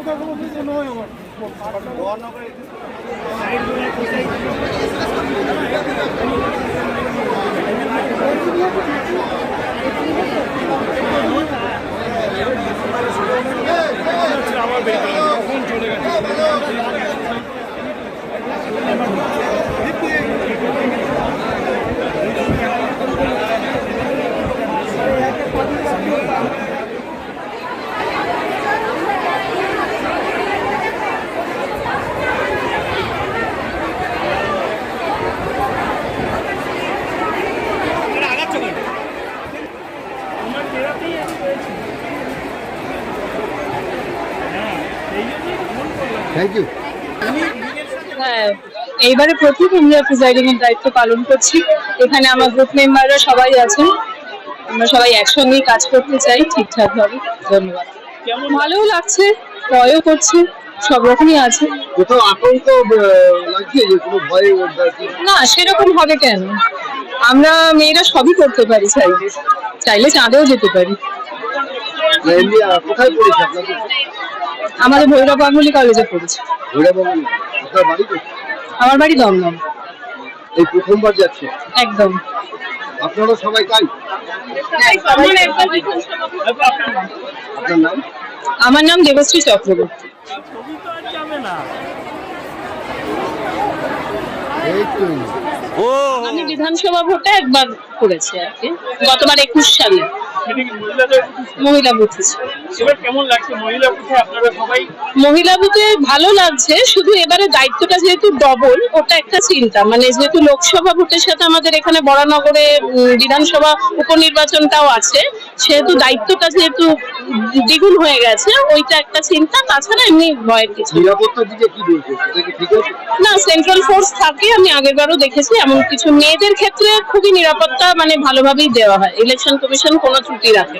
টাইমিংটা কোথায় কখন চলে যে নয় আমার থ্যাংক ইউ হ্যাঁ এইবারে প্রথম ইন্ডিয়া প্রিজাইডিং এর দায়িত্ব পালন করছি। এখানে আমার গ্রুপ মেম্বাররা সবাই আছেন। আমরা সবাই একসঙ্গেই কাজ করতে চাই ঠিকঠাক ভাবে ধন্যবাদ ভালোও লাগছে ভয়ও করছে সব রকমই আছে। কোথাও আতঙ্ক লাগছে যে কোনো ভয়ে না সেরকম হবে কেন? আমরা মেয়েরা সবই করতে পারি চাইলে। চাইলে চাঁদেও যেতে পারি। এমনি আহ, কোথায় পড়েছে আপনাদের? আমাদের ভৈরব গাঙ্গুলি কলেজে পড়েছে। ভৈরবাবু আপনার বাড়ি কোথায়? আমার বাড়ি দমদম। এই প্রথমবার যাচ্ছে? একদম। আপনারা সবাই তাই? আপনার নাম? আমার নাম দেবশ্রী চক্রবর্তী। এই আমি বিধানসভা ভোটে একবার করেছি আর কি। গতবার একুশ সালে। মহিলা বুথে ছিল। এবার কেমন লাগছে? মহিলা বুথে আপনারা সবাই মহিলা বুথে ভালো লাগছে শুধু এবারে দায়িত্বটা যেহেতু ডবল ওটা একটা চিন্তা। মানে যেহেতু লোকসভা ভোটের সাথে আমাদের এখানে বরানগরে বিধানসভা উপনির্বাচনটাও আছে সেহেতু দায়িত্বটা যেহেতু দ্বিগুণ হয়ে গেছে ওইটা একটা চিন্তা। তাছাড়া এমনি ভয়ের কিছু নেই। নিরাপত্তার দিকে কি বলছে সেটা কি ঠিক আছে? না সেন্ট্রাল ফোর্স থাকে আমি আগের বারও দেখেছি এমন কিছু মেয়েদের ক্ষেত্রে খুবই নিরাপত্তা মানে ভালোভাবেই দেওয়া হয়। ইলেকশন কমিশন কোনো ত্রুটি রাখে।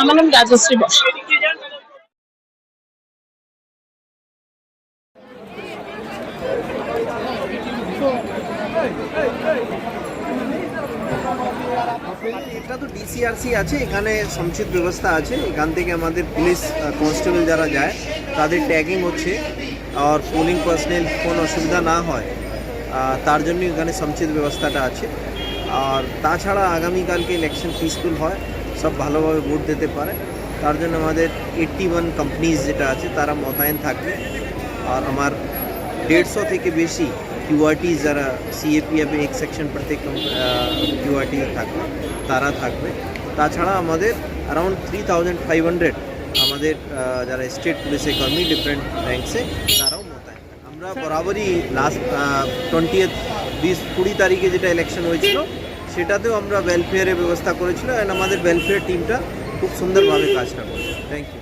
আমার নাম রাজশ্রী বস। এটা তো ডিসিআরসি আছে, এখানে সমচিত ব্যবস্থা আছে। এখান থেকে আমাদের পুলিশ কনস্টেবল যারা যায়, তাদের ট্যাগিং হচ্ছে। আর পোলিং পার্সোনাল কোনো অসুবিধা না হয়। তার জন্য এখানে সমচিত ব্যবস্থাটা আছে। আর তাছাড়া আগামীকালকে ইলেকশন পিসফুল হয়, সব ভালোভাবে ভোট দিতে পারে। তার জন্য আমাদের এইট্টি ওয়ান কোম্পানিজ যেটা আছে, তারা মোতায়েন থাকবে। আর আমার দেড়শো থেকে বেশি কিউআরটি যারা সিএপিএফ এক সেকশন প্রত্যেক কিউআরটি থাকবে, তারা থাকবে। তাছাড়া আমাদের around three thousand five hundred আমাদের যারা স্টেট পুলিশের কর্মী ডিফারেন্ট র্যাঙ্কসে তারাও মোতায়েন। আমরা বরাবরই লাস্ট টোয়েন্টি বিশ কুড়ি তারিখে যেটা ইলেকশন হয়েছিল, সেটাতেও আমরা ওয়েলফেয়ারের ব্যবস্থা করেছিল অ্যান্ড আমাদের ওয়েলফেয়ার টিমটা খুব সুন্দরভাবে কাজটা করছে। Thank you